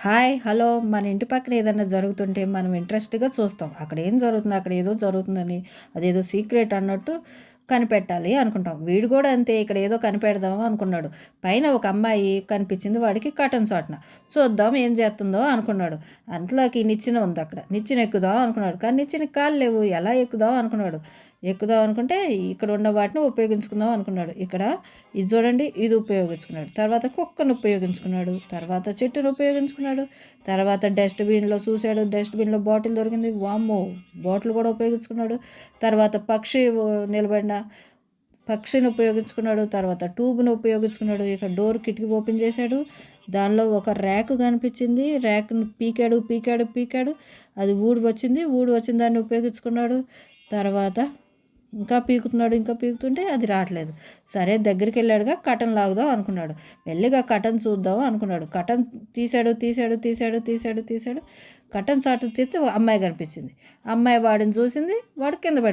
Hi hello. మన ఇంటి పక్కన ఏదైనా జరుగుతుంటే మనం ఇంట్రెస్ట్గా చూస్తాం. అక్కడ ఏం జరుగుతుంది అక్కడ ఏదో జరుగుతుందని అదేదో సీక్రెట్ అన్నట్టు కనిపెట్టాలి అనుకుంటాం. వీడు కూడా అంతే ఇక్కడ ఏదో కనిపెడదాం అనుకున్నాడు. పైన ఒక అమ్మాయి కనిపించింది వాడికి కటన్ సాట్న. చూద్దాం ఏం చేస్తుందో అనుకున్నాడు. అంతలోకి నిచ్చిన ఉంది అక్కడ నిచ్చిన ఎక్కుదాం అనుకున్నాడు. కానీ నిచ్చిన కాలు లేవు. ఎలా ఎక్కుదాం అనుకున్నాడు? ఎక్కుదాం అనుకుంటే ఇక్కడ ఉన్న వాటిని ఉపయోగించుకుందాం అనుకున్నాడు. ఇక్కడ ఇది చూడండి ఇది ఉపయోగించుకున్నాడు. తర్వాత కుక్కను ఉపయోగించుకున్నాడు. తర్వాత చెట్టును ఉపయోగించుకున్నాడు. తర్వాత డస్ట్బిన్లో చూశాడు డస్ట్బిన్లో బాటిల్ దొరికింది. వామ్మో బాటిల్ కూడా ఉపయోగించుకున్నాడు. తర్వాత పక్షి నిలబడిన పక్షిని ఉపయోగించుకున్నాడు. తర్వాత ట్యూబ్ను ఉపయోగించుకున్నాడు. ఇక డోర్ కిటికీ ఓపెన్ చేశాడు. దానిలో ఒక ర్యాక్ కనిపించింది. ర్యాక్ను పీకాడు పీకాడు పీకాడు. అది ఊడి వచ్చింది. ఊడి వచ్చిన దాన్ని ఉపయోగించుకున్నాడు. తర్వాత ఇంకా పీకుతున్నాడు ఇంకా పీకుతుంటే అది రావట్లేదు. సరే దగ్గరికి వెళ్ళాడుగా కటన్ లాగుదాం అనుకున్నాడు. మెల్లిగా కటన్ చూద్దాం అనుకున్నాడు. కటన్ తీశాడు తీశాడు తీశాడు తీశాడు తీశాడు కటన్ చాటు తీస్తే అమ్మాయి కనిపించింది. అమ్మాయి వాడిని చూసింది వాడు కింద పడి